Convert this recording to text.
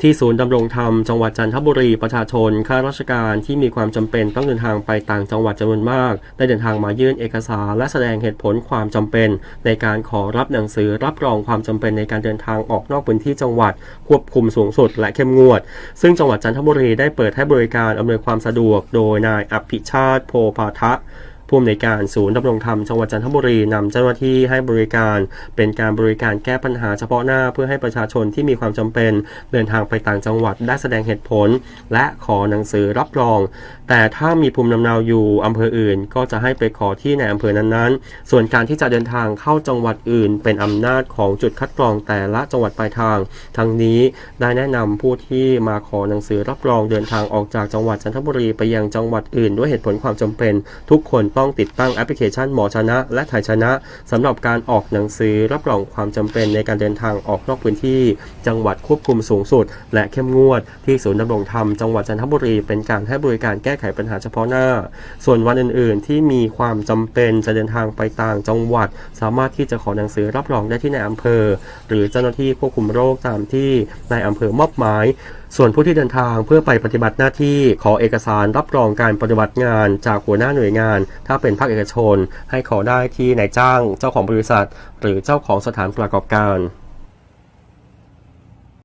ที่ศูนย์ดำรงธรรมจังหวัดจันทบุรีประชาชนข้าราชการที่มีความจำเป็นต้องเดินทางไปต่างจังหวัดจำนวนมาก ได้เดินทางมายื่นเอกสารและแสดงเหตุผลความจำเป็น ในการขอรับหนังสือรับรองความจำเป็นในการเดินทางออกนอกพื้นที่จังหวัด ควบคุมสูงสุดและเข้มงวด ซึ่งจังหวัดจันทบุรีได้เปิดให้บริการอำนวยความสะดวก โดยนายอภิชาติโพพาทะ ผู้อำนวยการศูนย์ดำรงธรรมจังหวัดจันทบุรีนำเจ้าหน้าที่ให้บริการ เป็นการบริการแก้ปัญหาเฉพาะหน้าเพื่อให้ประชาชนที่มีความจำเป็น เดินทางไปต่างจังหวัดได้แสดงเหตุผล และขอหนังสือรับรอง แต่ถ้ามีภูมิลำเนาอยู่อำเภออื่น ก็จะให้ไปขอที่ในอำเภอนั้นๆ ส่วนการที่จะเดินทางเข้าจังหวัดอื่น เป็นอำนาจของจุดคัดกรองแต่ละจังหวัดปลายทาง ทั้งนี้ได้แนะนำผู้ที่มาขอหนังสือรับรองเดินทางออกจากจังหวัดจันทบุรีไปยังจังหวัดอื่น ด้วยเหตุผลความจำเป็น ทุกคนต้องติดตั้งแอปพลิเคชันหมอชนะ และไทยชนะสำหรับการออกหนังสือรับรองความจำเป็นในการเดินทางออกนอกพื้นที่ จังหวัดควบคุมสูงสุด และเข้มงวด ที่ศูนย์ดำรงธรรมจังหวัดจันทบุรีเป็นการให้บริการแก้ไขปัญหาเฉพาะหน้า ส่วนวันอื่น ๆ ที่มีความจำเป็นจะเดินทางไปต่างจังหวัด สามารถที่จะขอหนังสือรับรองได้ที่ในอำเภอ หรือเจ้าหน้าที่ควบคุมโรคตามที่ในอำเภอมอบหมาย ส่วนผู้ที่เดินทางเพื่อไปปฏิบัติหน้าที่ขอเอกสารรับรองการปฏิบัติงานจากหัวหน้าหน่วยงาน ถ้าเป็นภาคเอกชน ให้ขอได้ที่นายจ้าง เจ้าของบริษัท หรือเจ้าของสถานประกอบการ